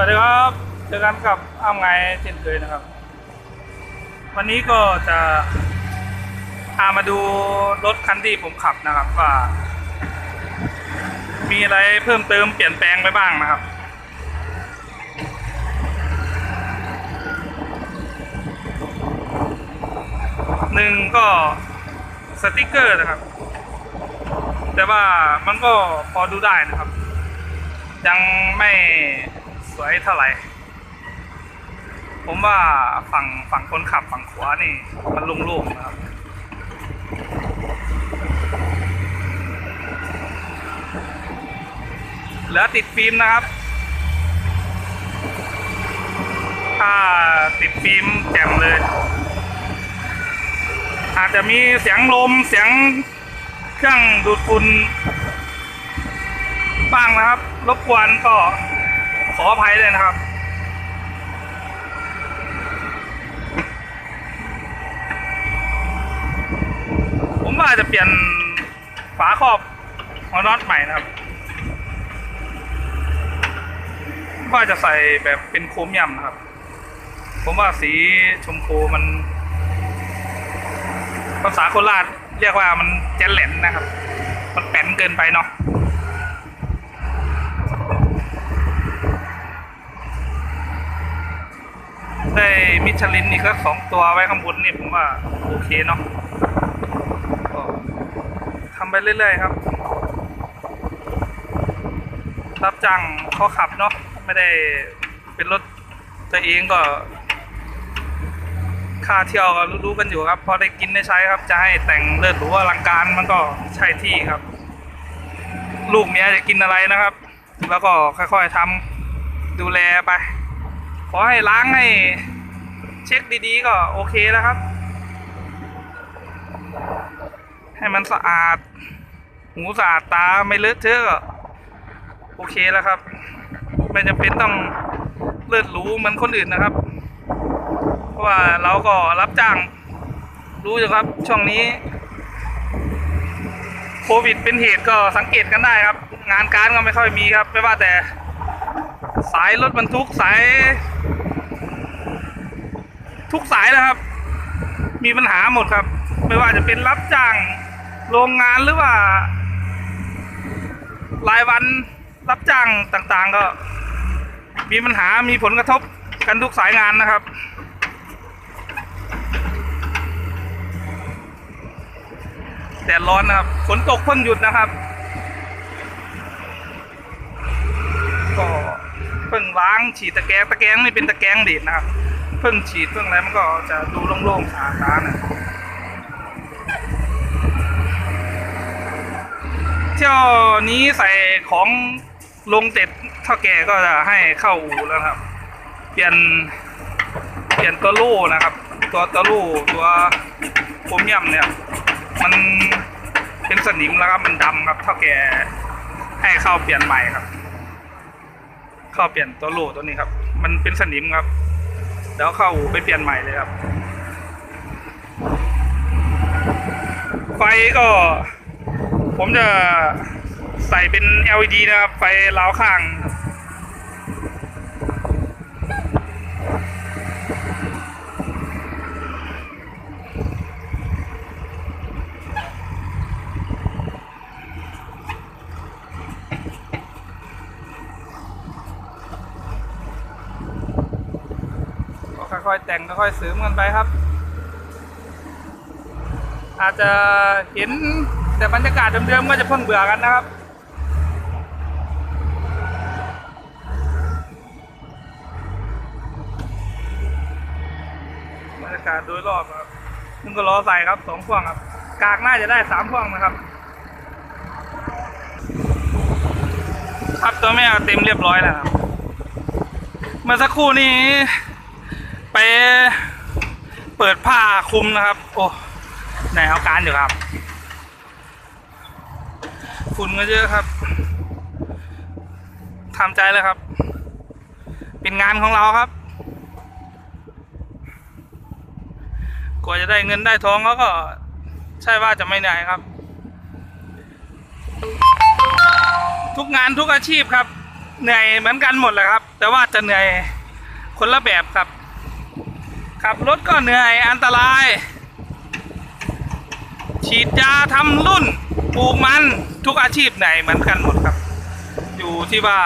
วัสดีครับเจอกันกับอ้ามไงเช่นเคยนะครับ วันนี้ก็จะพามาดูรถคันที่ผมขับนะครับว่า มีอะไรเพิ่มเติมเปลี่ยนแปลงไปบ้างนะครับ หนึ่งก็สติกเกอร์นะครับ แต่ว่ามันก็พอดูได้นะครับ ยังไม่ สวยเท่าไหร่ ผมว่าฝั่งฝั่งคนขับฝั่งขวานี่ มันโล่งๆนะครับ เหลือติดฟิล์มนะครับ ถ้าติดฟิล์มแจ่มเลย อาจจะมีเสียงลมเสียงเครื่องดูดฝุ่นบ้างนะครับ รบกวนก็ ขออภัยเลยนะครับ ผมว่าจะเปลี่ยนฝาครอบหัวน็อตใหม่นะครับว่าจะใส่แบบเป็นโครเมียมนะครับ ผมว่าสีชมพูมัน ภาษาโคราชเรียกว่ามันแจนแหลนนะครับ มันแป้นเกินไปเนาะ ได้มิชลินอีกสักสองตัวไว้ข้างบนนี่ผมว่าโอเคเนาะก็ทำไปเรื่อยๆครับ รับจ้างเขาขับเนาะไม่ได้เป็นรถตัวเองก็ ค่าเที่ยวก็รู้ๆกันอยู่ครับพอได้กินได้ใช้ครับ จะให้แต่งเลิศหรือว่าอลังการมันก็ใช่ที่ครับ ลูกเมียจะกินอะไรนะครับ แล้วก็ค่อยๆทำดูแลไป ขอให้ล้างให้เช็คดีๆก็โอเคแล้วครับ ให้มันสะอาด หูสะอาดตาไม่เลอะเทอะก็โอเคแล้วครับ ไม่จำเป็นต้องเลิศหรูเหมือนคนอื่นนะครับ เพราะว่าเราก็รับจ้างรู้อยู่ครับ ช่วงนี้ โควิดเป็นเหตุก็สังเกตกันได้ครับ งานการก็ไม่ค่อยมีครับ ไม่ว่าแต่ สายรถบรรทุกสาย ทุกสายนะครับ มีปัญหาหมดครับ ไม่ว่าจะเป็นรับจ้างโรงงานหรือว่า รายวันรับจ้างต่างๆ ก็ มีปัญหามีผลกระทบกันทุกสายงานนะครับแดดร้อนนะครับฝนตกเพ่นหยุดนะครับ ก็เพิ่ งล้างฉีดตะแกรงตะแกรงนี่เป็นตะแกรงเด็ดนะครับ เพิ่งฉีดเพิ่งอะไรมันก็จะดูโล่งๆสะอาดๆนะเที่ยวนี้ใส่ของลงเสร็จเท่าแกก็จะให้เข้าอู่แล้วครับ เปลี่ยนเปลี่ยนตัวลู่นะครับ ตัวตัวลู่ตัวโครเมียมเนี่ย มันเป็นสนิมแล้วครับมันดำครับเท่าแกให้เข้าเปลี่ยนใหม่ครับ เข้าเปลี่ยนตัวลูตัวนี้ครับ มันเป็นสนิมครับแล้วเข้าไปเปลี่ยนใหม่เลยครับ ไฟก็ ผมจะใส่เป็น LED นะครับ ไฟล้าวข้าง ก็ ค่อยๆแต่งค่อยๆเสริมกันไปครับ อาจจะเห็นแต่บรรยากาศเดิมๆก็จะเพิ่งเบื่อกันนะครับบรรยากาศโดยรอบครับซึ่งก็ล้อใส่ครับสองพ่วงครับ กากน่าจะได้สามพ่วงนะครับครับตัวแม่เต็มเรียบร้อยแล้วครับเมื่อสักครู่นี้ ไปเปิดผ้าคลุมนะครับ โอ้ในเอาการอยู่ครับ ฝุ่นก็เยอะครับทำใจเลยครับ เป็นงานของเราครับ กว่าจะได้เงินได้ทองเขาก็ใช่ว่าจะไม่เหนื่อยครับ ทุกงานทุกอาชีพครับ เหนื่อยเหมือนกันหมดเลยครับ แต่ว่าจะเหนื่อยคนละแบบครับ ขับรถก็เหนื่อยอันตราย ฉีดยาทำรุ่นปลูกมันทุกอาชีพเหนเหมือนกันหมดครับ อยู่ที่ว่า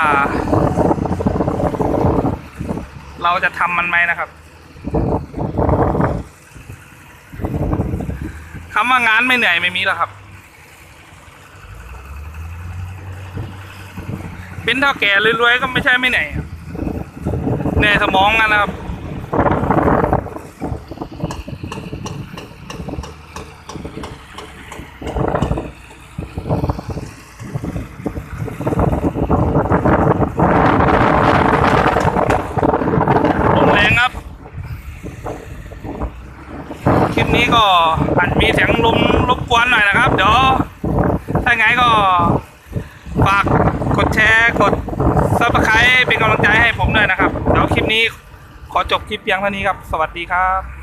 เราจะทำมันไหมนะครับคำว่างานไม่เหนื่อยไม่มีแล้วครับ เป็นเท่าแก่รวยๆก็ไม่ใช่ไม่เหนื่อยเหนื่อยสมองนะครับ ลมแรงครับ คลิปนี้ก็อาจมี เสียงลมรบกวนหน่อยนะครับ เดี๋ยวถ้าไงก็ฝากกดแชร์กดซับสไครต์เป็นกำลังใจให้ผมด้วยนะครับ เดี๋ยวคลิปนี้ขอจบคลิปเพียงเท่านี้ครับ สวัสดีครับ